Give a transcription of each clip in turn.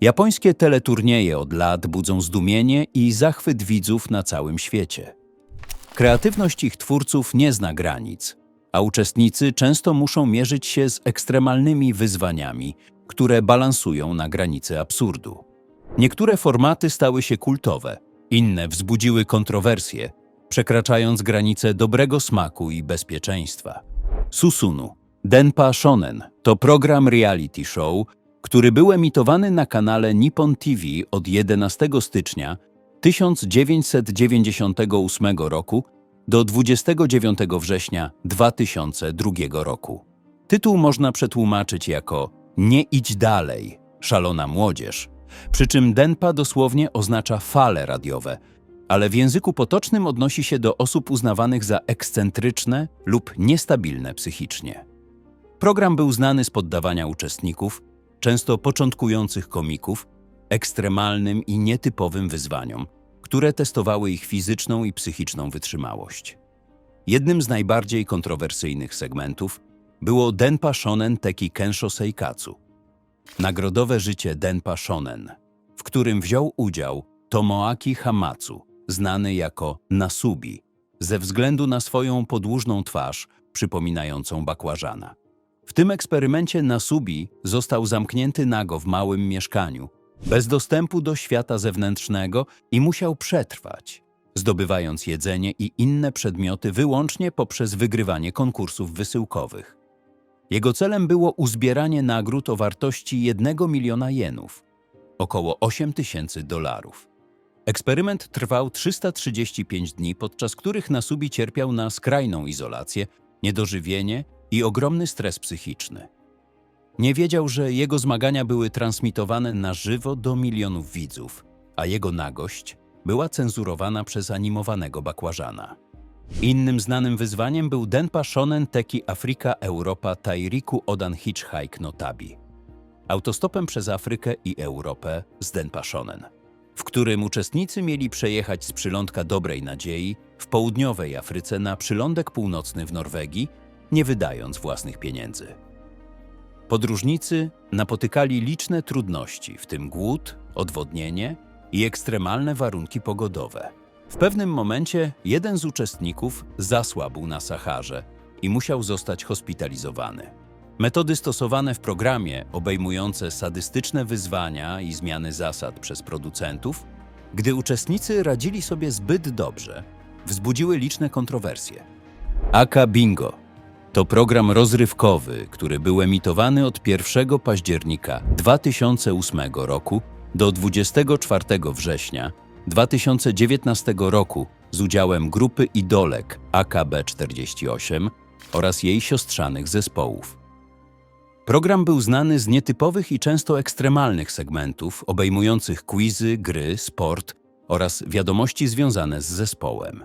Japońskie teleturnieje od lat budzą zdumienie i zachwyt widzów na całym świecie. Kreatywność ich twórców nie zna granic, a uczestnicy często muszą mierzyć się z ekstremalnymi wyzwaniami, które balansują na granicy absurdu. Niektóre formaty stały się kultowe, inne wzbudziły kontrowersje, przekraczając granice dobrego smaku i bezpieczeństwa. Susunu, Denpa Shonen to program reality show, który był emitowany na kanale Nippon TV od 11 stycznia 1998 roku do 29 września 2002 roku. Tytuł można przetłumaczyć jako Nie idź dalej, szalona młodzież, przy czym denpa dosłownie oznacza fale radiowe, ale w języku potocznym odnosi się do osób uznawanych za ekscentryczne lub niestabilne psychicznie. Program był znany z poddawania uczestników, często początkujących komików, ekstremalnym i nietypowym wyzwaniom, które testowały ich fizyczną i psychiczną wytrzymałość. Jednym z najbardziej kontrowersyjnych segmentów było Denpa Shonen Teki Kensho Seikatsu, nagrodowe życie Denpa Shonen, w którym wziął udział Tomoaki Hamatsu, znany jako Nasubi, ze względu na swoją podłużną twarz przypominającą bakłażana. W tym eksperymencie Nasubi został zamknięty nago w małym mieszkaniu, bez dostępu do świata zewnętrznego i musiał przetrwać, zdobywając jedzenie i inne przedmioty wyłącznie poprzez wygrywanie konkursów wysyłkowych. Jego celem było uzbieranie nagród o wartości 1 miliona jenów, około 8 tysięcy dolarów. Eksperyment trwał 335 dni, podczas których Nasubi cierpiał na skrajną izolację, niedożywienie i ogromny stres psychiczny. Nie wiedział, że jego zmagania były transmitowane na żywo do milionów widzów, a jego nagość była cenzurowana przez animowanego bakłażana. Innym znanym wyzwaniem był Denpa Shonen Teki Afrika Europa Tairiku Odan Hitchhike no Tabi. Autostopem przez Afrykę i Europę z Denpa Shonen, w którym uczestnicy mieli przejechać z przylądka Dobrej Nadziei w południowej Afryce na przylądek północny w Norwegii, nie wydając własnych pieniędzy. Podróżnicy napotykali liczne trudności, w tym głód, odwodnienie i ekstremalne warunki pogodowe. W pewnym momencie jeden z uczestników zasłabł na Saharze i musiał zostać hospitalizowany. Metody stosowane w programie, obejmujące sadystyczne wyzwania i zmiany zasad przez producentów, gdy uczestnicy radzili sobie zbyt dobrze, wzbudziły liczne kontrowersje. Aka Bingo to program rozrywkowy, który był emitowany od 1 października 2008 roku do 24 września 2019 roku z udziałem grupy idolek AKB48 oraz jej siostrzanych zespołów. Program był znany z nietypowych i często ekstremalnych segmentów obejmujących quizy, gry, sport oraz wiadomości związane z zespołem.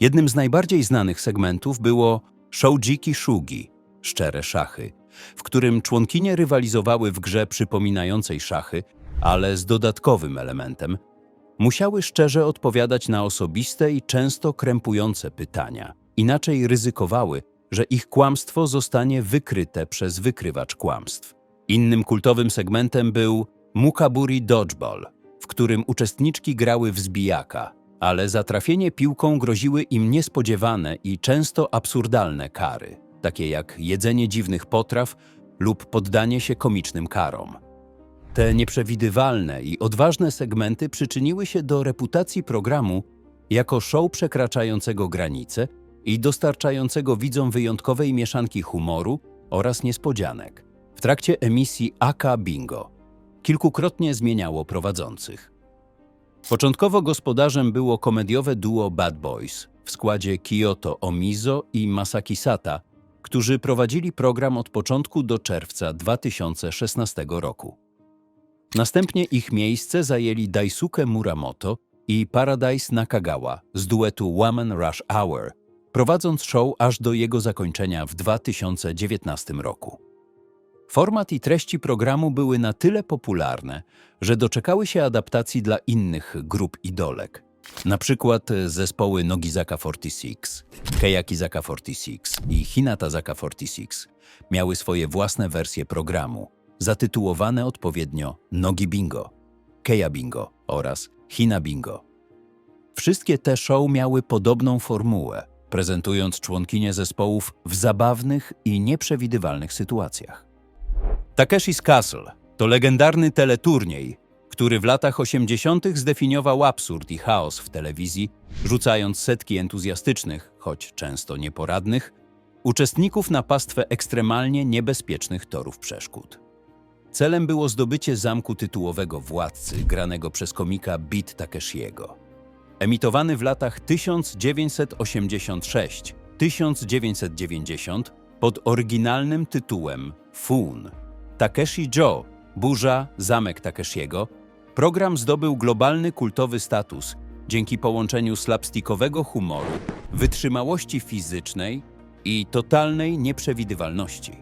Jednym z najbardziej znanych segmentów było Shoujiki Shugi, szczere szachy, w którym członkinie rywalizowały w grze przypominającej szachy, ale z dodatkowym elementem. Musiały szczerze odpowiadać na osobiste i często krępujące pytania, inaczej ryzykowały, że ich kłamstwo zostanie wykryte przez wykrywacz kłamstw. Innym kultowym segmentem był Mukaburi Dodgeball, w którym uczestniczki grały w zbijaka, ale za trafienie piłką groziły im niespodziewane i często absurdalne kary, takie jak jedzenie dziwnych potraw lub poddanie się komicznym karom. Te nieprzewidywalne i odważne segmenty przyczyniły się do reputacji programu jako show przekraczającego granice i dostarczającego widzom wyjątkowej mieszanki humoru oraz niespodzianek. W trakcie emisji AK Bingo kilkukrotnie zmieniało prowadzących. Początkowo gospodarzem było komediowe duo Bad Boys w składzie Kyoto Omizo i Masaki Sata, którzy prowadzili program od początku do czerwca 2016 roku. Następnie ich miejsce zajęli Daisuke Muramoto i Paradise Nakagawa z duetu Woman Rush Hour, prowadząc show aż do jego zakończenia w 2019 roku. Format i treści programu były na tyle popularne, że doczekały się adaptacji dla innych grup idolek. Na przykład zespoły Nogizaka 46, Keyakizaka 46 i Hinata Zaka 46 miały swoje własne wersje programu, zatytułowane odpowiednio Nogi Bingo, Keja Bingo oraz Hina Bingo. Wszystkie te show miały podobną formułę, prezentując członkinie zespołów w zabawnych i nieprzewidywalnych sytuacjach. Takeshi's Castle to legendarny teleturniej, który w latach 80. zdefiniował absurd i chaos w telewizji, rzucając setki entuzjastycznych, choć często nieporadnych, uczestników na pastwę ekstremalnie niebezpiecznych torów przeszkód. Celem było zdobycie zamku tytułowego władcy, granego przez komika Beat Takeshiego. Emitowany w latach 1986-1990 pod oryginalnym tytułem Foon. Takeshi Joe, Burza, Zamek Takeshiego, program zdobył globalny kultowy status dzięki połączeniu slapstickowego humoru, wytrzymałości fizycznej i totalnej nieprzewidywalności.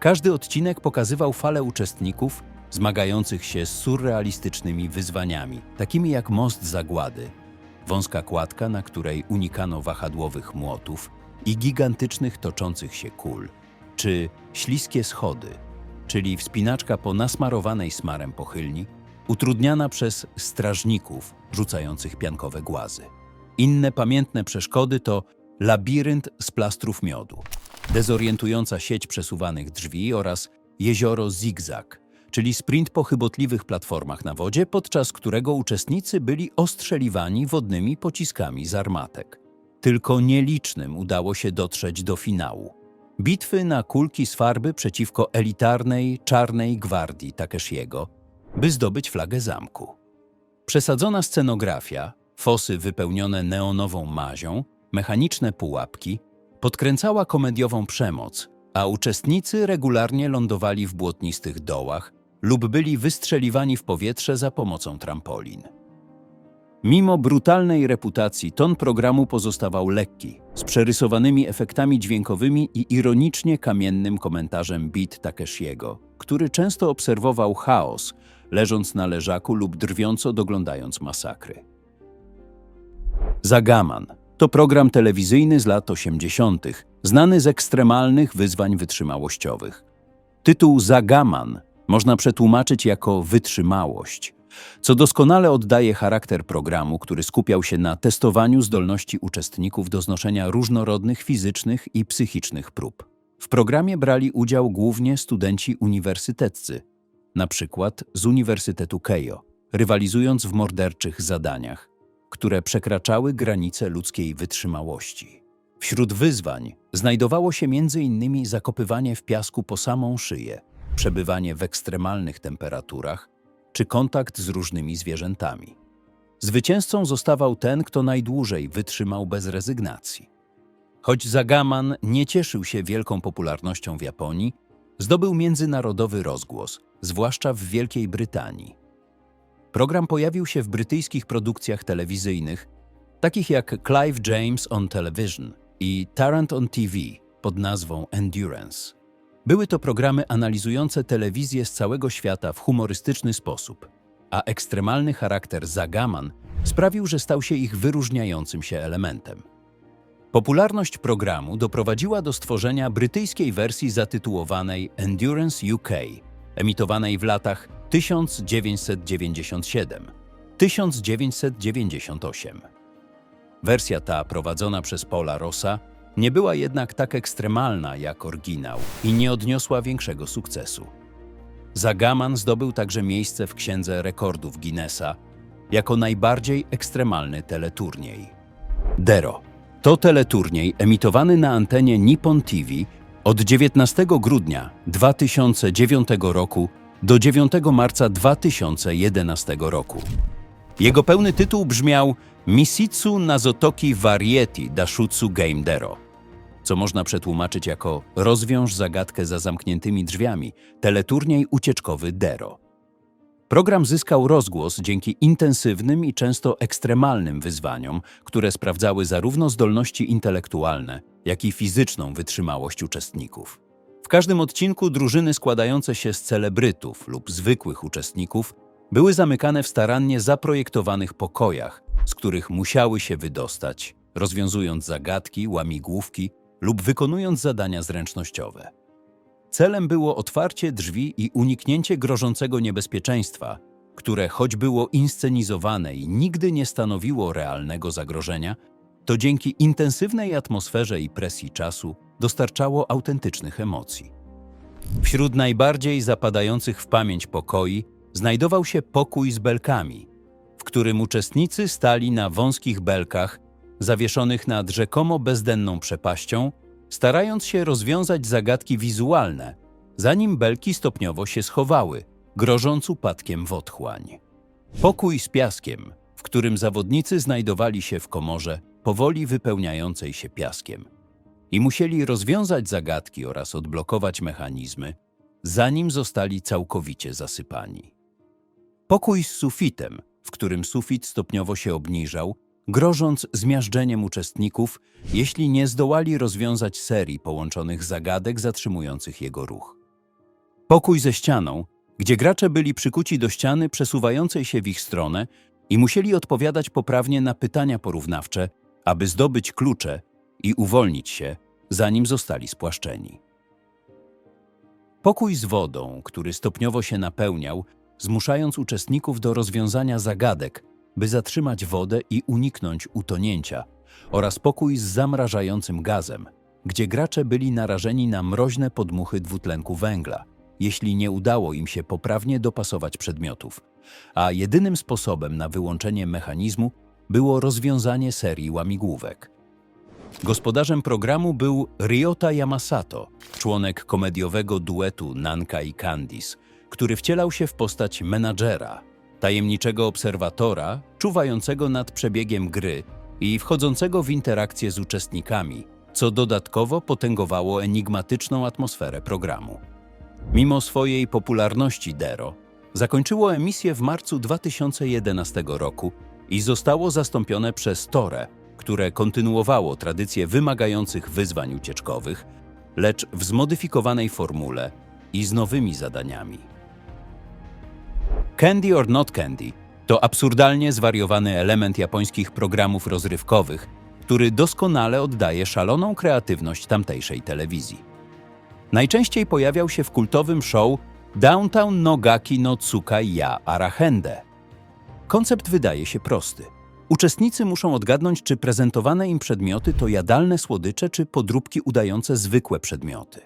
Każdy odcinek pokazywał falę uczestników zmagających się z surrealistycznymi wyzwaniami, takimi jak most zagłady, wąska kładka, na której unikano wahadłowych młotów i gigantycznych toczących się kul, czy śliskie schody, czyli wspinaczka po nasmarowanej smarem pochylni, utrudniana przez strażników rzucających piankowe głazy. Inne pamiętne przeszkody to labirynt z plastrów miodu, dezorientująca sieć przesuwanych drzwi oraz jezioro zigzag, czyli sprint po chybotliwych platformach na wodzie, podczas którego uczestnicy byli ostrzeliwani wodnymi pociskami z armatek. Tylko nielicznym udało się dotrzeć do finału. Bitwy na kulki z farby przeciwko elitarnej, czarnej gwardii Takeshiego, by zdobyć flagę zamku. Przesadzona scenografia, fosy wypełnione neonową mazią, mechaniczne pułapki, podkręcała komediową przemoc, a uczestnicy regularnie lądowali w błotnistych dołach lub byli wystrzeliwani w powietrze za pomocą trampolin. Mimo brutalnej reputacji, ton programu pozostawał lekki, z przerysowanymi efektami dźwiękowymi i ironicznie kamiennym komentarzem Beat Takeshiego, który często obserwował chaos, leżąc na leżaku lub drwiąco doglądając masakry. Zagaman to program telewizyjny z lat 80., znany z ekstremalnych wyzwań wytrzymałościowych. Tytuł Zagaman można przetłumaczyć jako wytrzymałość, co doskonale oddaje charakter programu, który skupiał się na testowaniu zdolności uczestników do znoszenia różnorodnych fizycznych i psychicznych prób. W programie brali udział głównie studenci uniwersyteccy, na przykład z Uniwersytetu Keio, rywalizując w morderczych zadaniach, które przekraczały granice ludzkiej wytrzymałości. Wśród wyzwań znajdowało się m.in. zakopywanie w piasku po samą szyję, przebywanie w ekstremalnych temperaturach czy kontakt z różnymi zwierzętami. Zwycięzcą zostawał ten, kto najdłużej wytrzymał bez rezygnacji. Choć Zagaman nie cieszył się wielką popularnością w Japonii, zdobył międzynarodowy rozgłos, zwłaszcza w Wielkiej Brytanii. Program pojawił się w brytyjskich produkcjach telewizyjnych, takich jak Clive James on Television i Tarrant on TV pod nazwą Endurance. Były to programy analizujące telewizję z całego świata w humorystyczny sposób, a ekstremalny charakter zagaman sprawił, że stał się ich wyróżniającym się elementem. Popularność programu doprowadziła do stworzenia brytyjskiej wersji zatytułowanej Endurance UK, emitowanej w latach 1997-1998. Wersja ta, prowadzona przez Paula Rossa, nie była jednak tak ekstremalna jak oryginał i nie odniosła większego sukcesu. Zagaman zdobył także miejsce w Księdze Rekordów Guinnessa jako najbardziej ekstremalny teleturniej. Dero to teleturniej emitowany na antenie Nippon TV od 19 grudnia 2009 roku do 9 marca 2011 roku. Jego pełny tytuł brzmiał Misitsu Nazotoki Variety Dashutsu Game Dero, co można przetłumaczyć jako rozwiąż zagadkę za zamkniętymi drzwiami, teleturniej ucieczkowy Dero. Program zyskał rozgłos dzięki intensywnym i często ekstremalnym wyzwaniom, które sprawdzały zarówno zdolności intelektualne, jak i fizyczną wytrzymałość uczestników. W każdym odcinku drużyny składające się z celebrytów lub zwykłych uczestników były zamykane w starannie zaprojektowanych pokojach, z których musiały się wydostać, rozwiązując zagadki, łamigłówki lub wykonując zadania zręcznościowe. celem było otwarcie drzwi i uniknięcie grożącego niebezpieczeństwa, które choć było inscenizowane i nigdy nie stanowiło realnego zagrożenia, to dzięki intensywnej atmosferze i presji czasu dostarczało autentycznych emocji. Wśród najbardziej zapadających w pamięć pokoi znajdował się pokój z belkami, w którym uczestnicy stali na wąskich belkach zawieszonych nad rzekomo bezdenną przepaścią, starając się rozwiązać zagadki wizualne, zanim belki stopniowo się schowały, grożąc upadkiem w otchłań. Pokój z piaskiem, w którym zawodnicy znajdowali się w komorze powoli wypełniającej się piaskiem i musieli rozwiązać zagadki oraz odblokować mechanizmy, zanim zostali całkowicie zasypani. Pokój z sufitem, w którym sufit stopniowo się obniżał, grożąc zmiażdżeniem uczestników, jeśli nie zdołali rozwiązać serii połączonych zagadek zatrzymujących jego ruch. Pokój ze ścianą, gdzie gracze byli przykuci do ściany przesuwającej się w ich stronę i musieli odpowiadać poprawnie na pytania porównawcze, aby zdobyć klucze i uwolnić się, zanim zostali spłaszczeni. Pokój z wodą, który stopniowo się napełniał, zmuszając uczestników do rozwiązania zagadek, by zatrzymać wodę i uniknąć utonięcia, oraz pokój z zamrażającym gazem, gdzie gracze byli narażeni na mroźne podmuchy dwutlenku węgla, jeśli nie udało im się poprawnie dopasować przedmiotów, a jedynym sposobem na wyłączenie mechanizmu było rozwiązanie serii łamigłówek. Gospodarzem programu był Ryota Yamasato, członek komediowego duetu Nanka i Candice, który wcielał się w postać menadżera, tajemniczego obserwatora czuwającego nad przebiegiem gry i wchodzącego w interakcję z uczestnikami, co dodatkowo potęgowało enigmatyczną atmosferę programu. Mimo swojej popularności Dero zakończyło emisję w marcu 2011 roku i zostało zastąpione przez Tore, które kontynuowało tradycję wymagających wyzwań ucieczkowych, lecz w zmodyfikowanej formule i z nowymi zadaniami. Candy or Not Candy to absurdalnie zwariowany element japońskich programów rozrywkowych, który doskonale oddaje szaloną kreatywność tamtejszej telewizji. Najczęściej pojawiał się w kultowym show Downtown Nogaki no Tsukai ya Arahende. Koncept wydaje się prosty. Uczestnicy muszą odgadnąć, czy prezentowane im przedmioty to jadalne słodycze, czy podróbki udające zwykłe przedmioty.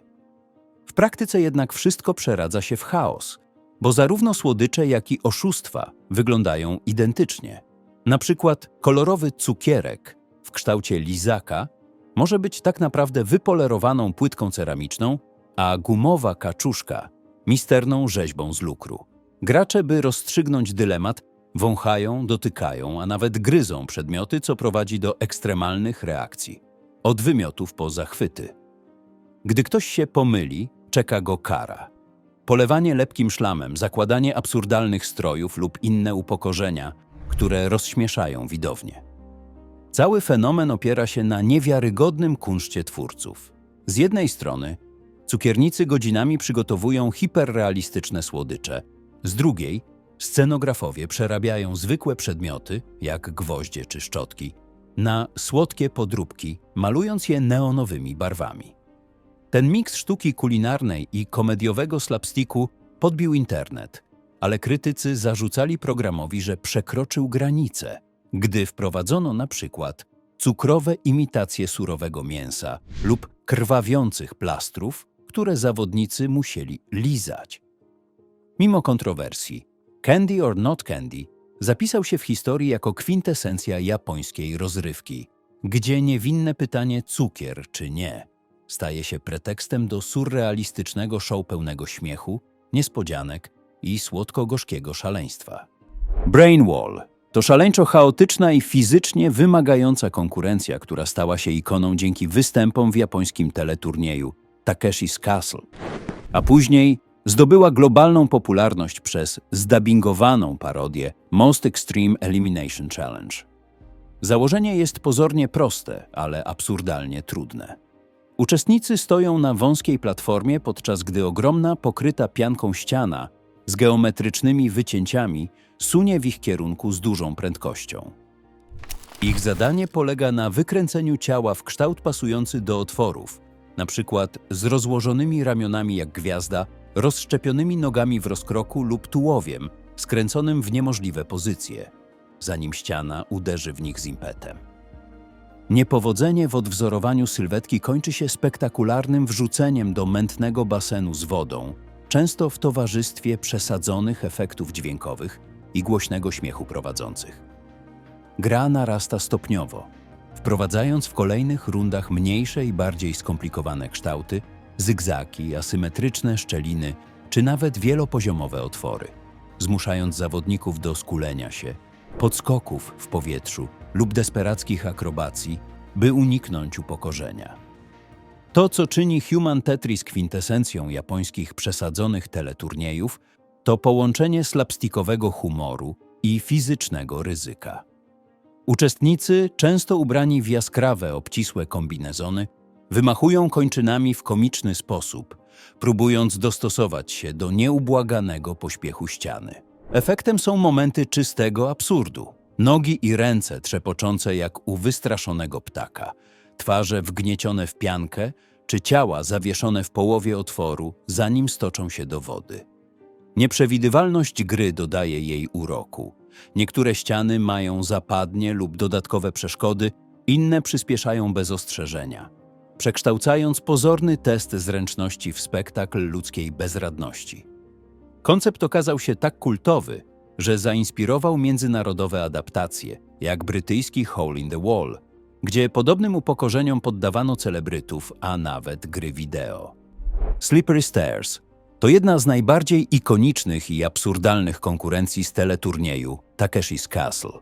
W praktyce jednak wszystko przeradza się w chaos, bo zarówno słodycze, jak i oszustwa wyglądają identycznie. Na przykład kolorowy cukierek w kształcie lizaka może być tak naprawdę wypolerowaną płytką ceramiczną, a gumowa kaczuszka misterną rzeźbą z lukru. Gracze, by rozstrzygnąć dylemat, wąchają, dotykają, a nawet gryzą przedmioty, co prowadzi do ekstremalnych reakcji. Od wymiotów po zachwyty. Gdy ktoś się pomyli, czeka go kara. Polewanie lepkim szlamem, zakładanie absurdalnych strojów lub inne upokorzenia, które rozśmieszają widownię. Cały fenomen opiera się na niewiarygodnym kunszcie twórców. Z jednej strony cukiernicy godzinami przygotowują hiperrealistyczne słodycze, z drugiej scenografowie przerabiają zwykłe przedmioty, jak gwoździe czy szczotki, na słodkie podróbki, malując je neonowymi barwami. Ten miks sztuki kulinarnej i komediowego slapsticku podbił internet, ale krytycy zarzucali programowi, że przekroczył granice, gdy wprowadzono na przykład cukrowe imitacje surowego mięsa lub krwawiących plastrów, które zawodnicy musieli lizać. Mimo kontrowersji, Candy or Not Candy zapisał się w historii jako kwintesencja japońskiej rozrywki, gdzie niewinne pytanie cukier czy nie staje się pretekstem do surrealistycznego show pełnego śmiechu, niespodzianek i słodko-gorzkiego szaleństwa. Brainwall to szaleńczo chaotyczna i fizycznie wymagająca konkurencja, która stała się ikoną dzięki występom w japońskim teleturnieju Takeshi's Castle, a później zdobyła globalną popularność przez zdabingowaną parodię Most Extreme Elimination Challenge. Założenie jest pozornie proste, ale absurdalnie trudne. Uczestnicy stoją na wąskiej platformie, podczas gdy ogromna, pokryta pianką ściana z geometrycznymi wycięciami sunie w ich kierunku z dużą prędkością. Ich zadanie polega na wykręceniu ciała w kształt pasujący do otworów, na przykład z rozłożonymi ramionami jak gwiazda, rozszczepionymi nogami w rozkroku lub tułowiem, skręconym w niemożliwe pozycje, zanim ściana uderzy w nich z impetem. Niepowodzenie w odwzorowaniu sylwetki kończy się spektakularnym wrzuceniem do mętnego basenu z wodą, często w towarzystwie przesadzonych efektów dźwiękowych i głośnego śmiechu prowadzących. Gra narasta stopniowo, wprowadzając w kolejnych rundach mniejsze i bardziej skomplikowane kształty, zygzaki, asymetryczne szczeliny czy nawet wielopoziomowe otwory, zmuszając zawodników do skulenia się, podskoków w powietrzu lub desperackich akrobacji, by uniknąć upokorzenia. To, co czyni Human Tetris kwintesencją japońskich przesadzonych teleturniejów, to połączenie slapstickowego humoru i fizycznego ryzyka. Uczestnicy, często ubrani w jaskrawe, obcisłe kombinezony, wymachują kończynami w komiczny sposób, próbując dostosować się do nieubłaganego pośpiechu ściany. Efektem są momenty czystego absurdu. Nogi i ręce trzepoczące jak u wystraszonego ptaka, twarze wgniecione w piankę, czy ciała zawieszone w połowie otworu, zanim stoczą się do wody. Nieprzewidywalność gry dodaje jej uroku. Niektóre ściany mają zapadnie lub dodatkowe przeszkody, inne przyspieszają bez ostrzeżenia, przekształcając pozorny test zręczności w spektakl ludzkiej bezradności. Koncept okazał się tak kultowy, że zainspirował międzynarodowe adaptacje, jak brytyjski Hole in the Wall, gdzie podobnym upokorzeniom poddawano celebrytów, a nawet gry wideo. Slippery Stairs to jedna z najbardziej ikonicznych i absurdalnych konkurencji z teleturnieju Takeshi's Castle.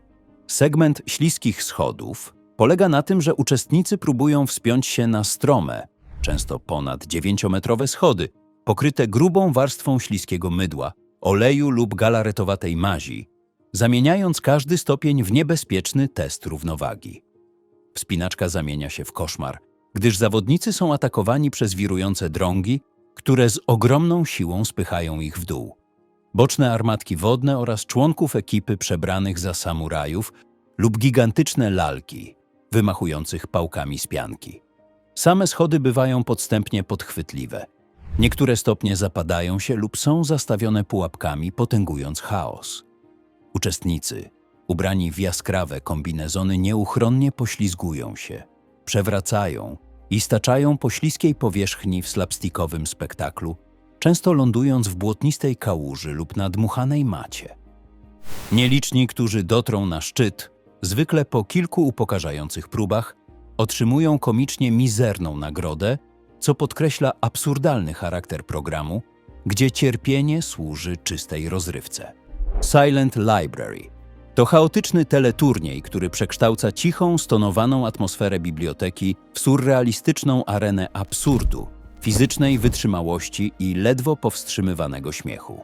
Segment śliskich schodów polega na tym, że uczestnicy próbują wspiąć się na strome, często ponad 9-metrowe schody, pokryte grubą warstwą śliskiego mydła, oleju lub galaretowatej mazi, zamieniając każdy stopień w niebezpieczny test równowagi. Wspinaczka zamienia się w koszmar, gdyż zawodnicy są atakowani przez wirujące drągi, które z ogromną siłą spychają ich w dół. Boczne armatki wodne oraz członków ekipy przebranych za samurajów lub gigantyczne lalki, wymachujących pałkami z pianki. Same schody bywają podstępnie podchwytliwe. Niektóre stopnie zapadają się lub są zastawione pułapkami, potęgując chaos. Uczestnicy, ubrani w jaskrawe kombinezony, nieuchronnie poślizgują się, przewracają i staczają po śliskiej powierzchni w slapstickowym spektaklu, często lądując w błotnistej kałuży lub na dmuchanej macie. Nieliczni, którzy dotrą na szczyt, zwykle po kilku upokarzających próbach, otrzymują komicznie mizerną nagrodę, co podkreśla absurdalny charakter programu, gdzie cierpienie służy czystej rozrywce. Silent Library to chaotyczny teleturniej, który przekształca cichą, stonowaną atmosferę biblioteki w surrealistyczną arenę absurdu, fizycznej wytrzymałości i ledwo powstrzymywanego śmiechu.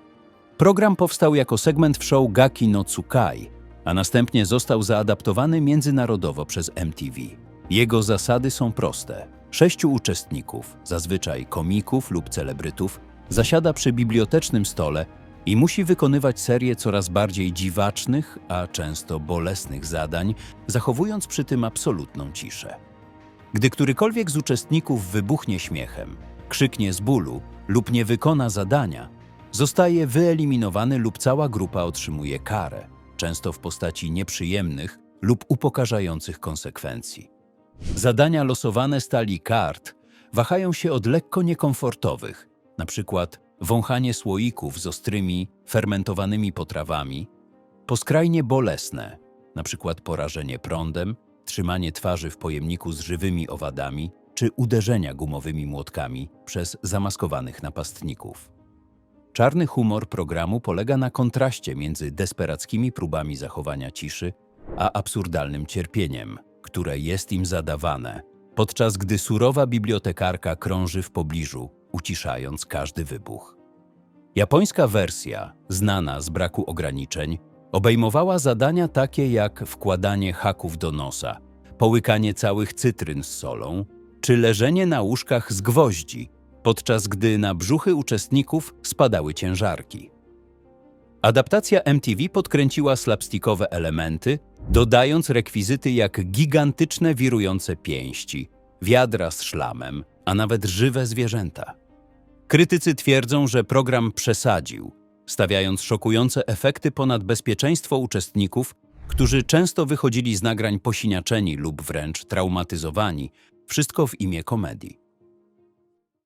Program powstał jako segment w show Gaki no Tsukai, a następnie został zaadaptowany międzynarodowo przez MTV. Jego zasady są proste. Sześciu uczestników, zazwyczaj komików lub celebrytów, zasiada przy bibliotecznym stole i musi wykonywać serię coraz bardziej dziwacznych, a często bolesnych zadań, zachowując przy tym absolutną ciszę. Gdy którykolwiek z uczestników wybuchnie śmiechem, krzyknie z bólu lub nie wykona zadania, zostaje wyeliminowany lub cała grupa otrzymuje karę, często w postaci nieprzyjemnych lub upokarzających konsekwencji. Zadania losowane z talii kart wahają się od lekko niekomfortowych, np. wąchanie słoików z ostrymi, fermentowanymi potrawami, po skrajnie bolesne, np. porażenie prądem, trzymanie twarzy w pojemniku z żywymi owadami czy uderzenia gumowymi młotkami przez zamaskowanych napastników. Czarny humor programu polega na kontraście między desperackimi próbami zachowania ciszy a absurdalnym cierpieniem, które jest im zadawane, podczas gdy surowa bibliotekarka krąży w pobliżu, uciszając każdy wybuch. Japońska wersja, znana z braku ograniczeń, obejmowała zadania takie jak wkładanie haków do nosa, połykanie całych cytryn z solą, czy leżenie na łóżkach z gwoździ, podczas gdy na brzuchy uczestników spadały ciężarki. Adaptacja MTV podkręciła slapstickowe elementy, dodając rekwizyty jak gigantyczne wirujące pięści, wiadra z szlamem, a nawet żywe zwierzęta. Krytycy twierdzą, że program przesadził, stawiając szokujące efekty ponad bezpieczeństwo uczestników, którzy często wychodzili z nagrań posiniaczeni lub wręcz traumatyzowani, wszystko w imię komedii.